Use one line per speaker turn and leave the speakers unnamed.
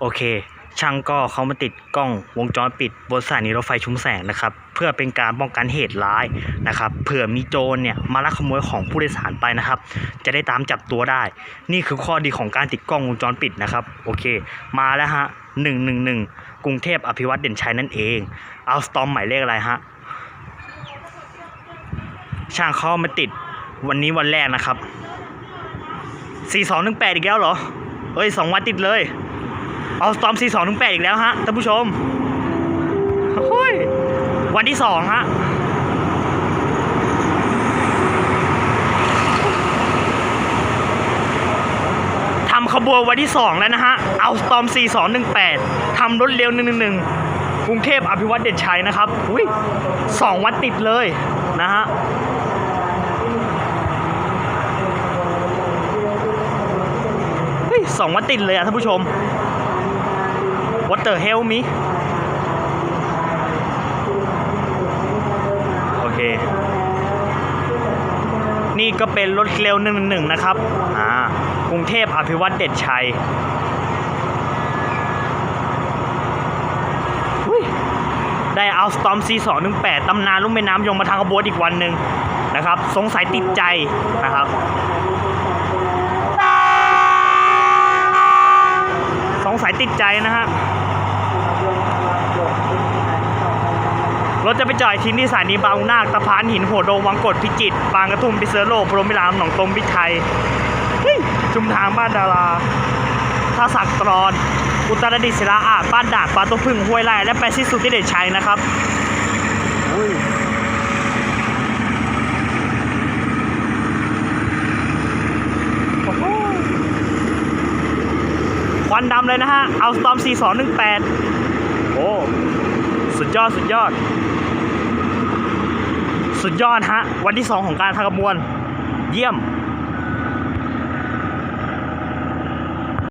โอเค ช่างก็เขามาติดกล้องวงจรปิดบนสถานีรถไฟชุมแสงนะครับ เพื่อเป็นการป้องกันเหตุร้ายนะครับ เผื่อมีโจรเนี่ยมาลักขโมยของผู้โดยสารไปนะครับ จะได้ตามจับตัวได้ นี่คือข้อดีของการติดกล้องวงจรปิดนะครับ โอเค มาแล้วฮะหนึ่งหนึ่งหนึ่งกรุงเทพอภิวัตเด่นชัยนั่นเอง เอาสตอมหมายเลขอะไรฮะช่างเขามาติดวันนี้วันแรกนะครับ 4218 อีกแล้วเหรอเฮ้ยสองวันติดเลย เอาสตอม4218อีกแล้วฮะท่านผู้ชมโอ้ยวันที่สองฮะทำขบวนวันที่2แล้วนะฮะ เอาสตอม4218ทำรถเร็ว111กรุงเทพอภิวัตเด่นชัยนะครับ อุ้ยสองวันติดเลยนะฮะเฮ้ยสองวันติดเลยอะท่านผู้ชม What the hell มิโอเค นี่ก็เป็นรถเร็วหนึ่งหนึ่งนะครับ อ่า กรุงเทพอภิวัตเด่นชัยอุ๊ยได้เอาสตอม C218 ตำนานลุ่มแม่น้ำยงมาทางขบวนอีกวันหนึ่งนะครับ สงสัยติดใจนะครับสงสัยติดใจนะฮะ รถ จะไปจอดทิ้งที่สถานีบางนาคตะพานหินหัวโดงวังกดพิจิตรบางกระทุ่มพิเซอร์โลกพรหมิรามหนองตมพิไทยชุมทางบ้านดาราท่าสักตรอนอุตรดิตถ์ศิลาอาจบ้านด่านปาตุ้พึ่งห้วยไร่และไปสิ้นสุดที่เดชชัยนะครับควันดำเลยนะฮะ เอาสตอม 4218 โอ้ สุดยอด สุดยอด สุดยอดฮะ วันที่ 2 ของการทางขบวน เยี่ยม